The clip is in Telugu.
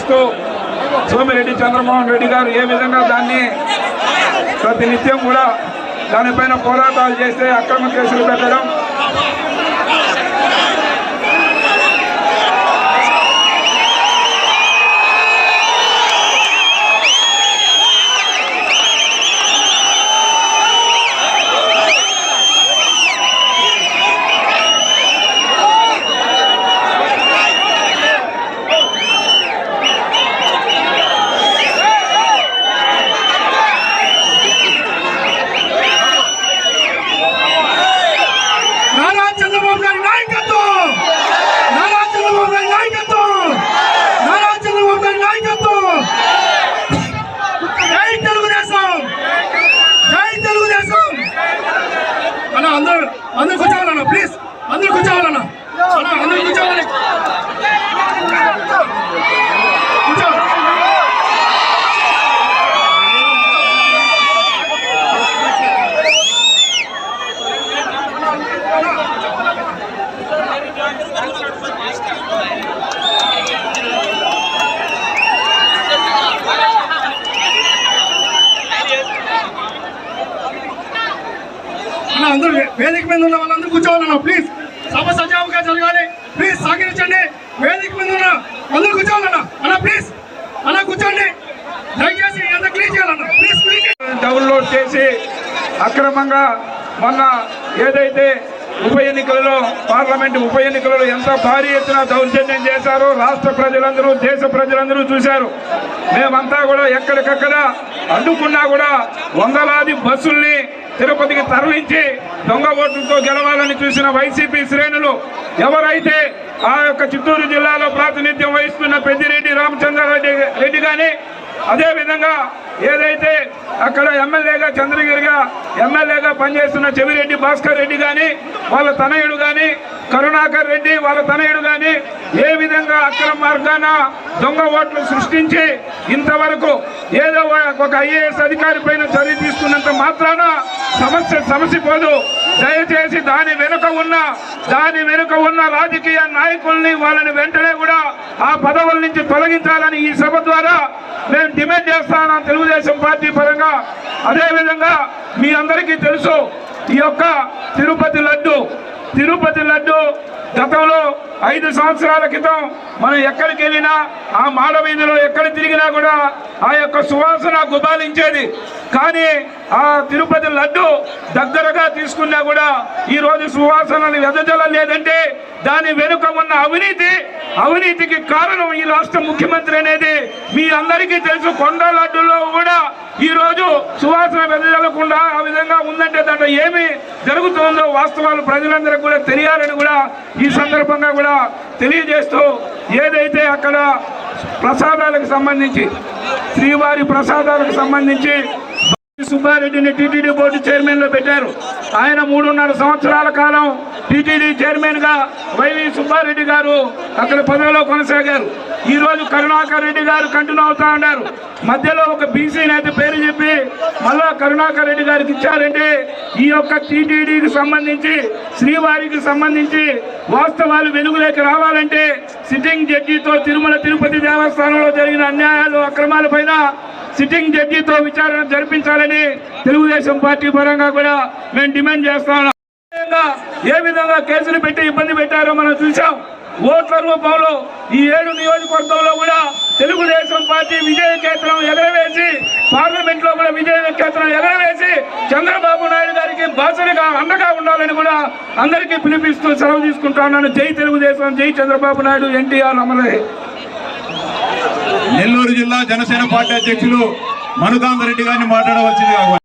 చేస్తూ సోమిరెడ్డి చంద్రమోహన్ రెడ్డి గారు ఏ విధంగా దాన్ని ప్రతినిత్యం కూడా దానిపైన పోరాటాలు చేస్తే అక్రమ కేసులు పెట్టడం అందరూ అందరూ కూర్చోవాలన్న ప్లీజ్ అందరూ కూర్చోవాలన్న అన్న అందరూ కూర్చోవాలి కూర్చో అన్న అందరూ వేదిక మీద ఉన్న వాళ్ళందరూ కూర్చోవాలన్న ప్లీజ్ సభ సజావుగా జరగాలి. ప్లీజ్ సహకరించండి. వేదిక మీద ఉన్న అందరూ కూర్చోవాలన్న అన్న ప్లీజ్ అన్న కూర్చోండి. దయచేసి ఎంత క్లీన్ చేయాలన్న ప్లీజ్ క్లీన్ డౌన్లోడ్ చేసి అక్రమంగా మొన్న ఏదైతే ఉప ఎన్నికలలో పార్లమెంట్ ఉప ఎన్నికలలో ఎంత భారీ ఎత్తున దౌర్జన్యం చేశారో రాష్ట్ర ప్రజలందరూ దేశ ప్రజలందరూ చూశారు. మేమంతా కూడా ఎక్కడికక్కడ అడ్డుకున్నా కూడా వందలాది బస్సుల్ని తిరుపతికి తరలించి దొంగ ఓట్లతో గెలవాలని చూసిన వైసీపీ శ్రేణులు ఎవరైతే ఆ యొక్క చిత్తూరు జిల్లాలో ప్రాతినిధ్యం వహిస్తున్న పెద్దిరెడ్డి రామచంద్రారెడ్డి రెడ్డి కానీ అదేవిధంగా ఏదైతే అక్కడ ఎమ్మెల్యేగా చంద్రగిరిగా ఎమ్మెల్యేగా పనిచేస్తున్న చెవిరెడ్డి భాస్కర్ రెడ్డి కానీ వాళ్ళ తనయుడు కానీ కరుణాకర్ రెడ్డి వాళ్ళ తనయుడు కానీ ఏ విధంగా అక్రమ మార్గాన దొంగ ఓట్లు సృష్టించి ఇంతవరకు ఏదో ఒక ఐఏఎస్ అధికారి పైన చర్య తీసుకున్నంత మాత్రాన సమస్య సమస్య పోదు. దయచేసి దాని వెనుక ఉన్న దాని వెనుక ఉన్న రాజకీయ నాయకుల్ని వాళ్ళని వెంటనే కూడా ఆ పదవుల నుంచి తొలగించాలని ఈ సభ ద్వారా మేము డిమాండ్ చేస్తాను తెలుగుదేశం పార్టీ పరంగా? అదేవిధంగా మీ అందరికీ తెలుసు ఈ యొక్క తిరుపతి లడ్డు తిరుపతి లడ్డు గతంలో ఐదు సంవత్సరాల క్రితం మనం ఎక్కడికి వెళ్ళినా ఆ మాడ వీధిలో ఎక్కడ తిరిగినా కూడా ఆ యొక్క సువాసన గుబాలించేది. కానీ ఆ తిరుపతి లడ్డు దగ్గరగా తీసుకున్నా కూడా ఈరోజు సువాసనని వెదజల వెదజలం లేదంటే దాని వెనుక ఉన్న అవినీతి అవినీతికి కారణం ఈ రాష్ట్ర ముఖ్యమంత్రి అనేది మీ అందరికీ తెలుసు. కొండ లడ్డులో కూడా ఈరోజు సువాసన వెదజల్లకుండా ఆ విధంగా ఉందంటే దాంట్లో ఏమి జరుగుతుందో వాస్తవాలు ప్రజలందరికీ కూడా తెలియాలని కూడా ఈ సందర్భంగా కూడా తెలియజేస్తూ ఏదైతే అక్కడ ప్రసాదాలకు సంబంధించి శ్రీవారి ప్రసాదాలకు సంబంధించి సుబ్బారెడ్డిని టీటీడీ బోర్డు చైర్మన్లో పెట్టారు. ఆయన మూడున్నర సంవత్సరాల కాలం టీటీడీ చైర్మన్గా వైవి సుబ్బారెడ్డి గారు అక్కడ పదవిలో కొనసాగారు. ఈ రోజు కరుణాకర్ రెడ్డి గారు కంటిన్యూ అవుతా ఉన్నారు. మధ్యలో ఒక బీసీ నేత పేరు చెప్పి మళ్ళా కరుణాకర్ రెడ్డి గారికి ఇచ్చారంటే ఈ యొక్క టీటీడీకి సంబంధించి శ్రీవారికి సంబంధించి వాస్తవాలు వెలుగులోకి రావాలంటే సిట్టింగ్ జడ్జితో తిరుమల తిరుపతి దేవస్థానంలో జరిగిన అన్యాయాలు అక్రమాల పైన సిట్టింగ్ జడ్జితో విచారణ జరిపించాలని తెలుగుదేశం పార్టీ పరంగా కూడా మేము డిమాండ్ చేస్తాం ఏ విధంగా కేసులు పెట్టి ఇబ్బంది పెట్టారో మనం చూసాం ఓట్ల రూపంలో ఈ ఏడు నియోజకవర్గంలో కూడా తెలుగుదేశం పార్టీ విజయ కేంద్రం ఎగరవేసి పార్లమెంట్లో కూడా విజయ కేంద్రం ఎగరవేసి చంద్రబాబు నాయుడు గారికి బాసరిగా అండగా ఉండాలని కూడా అందరికీ పిలిపిస్తూ సెలవు తీసుకుంటా జై తెలుగుదేశం జై చంద్రబాబు నాయుడు ఎన్టీఆర్ అమరే నెల్లూరు జిల్లా జనసేన పార్టీ అధ్యక్షులు మనుకాంత్ రెడ్డి గారిని మాట్లాడవలసింది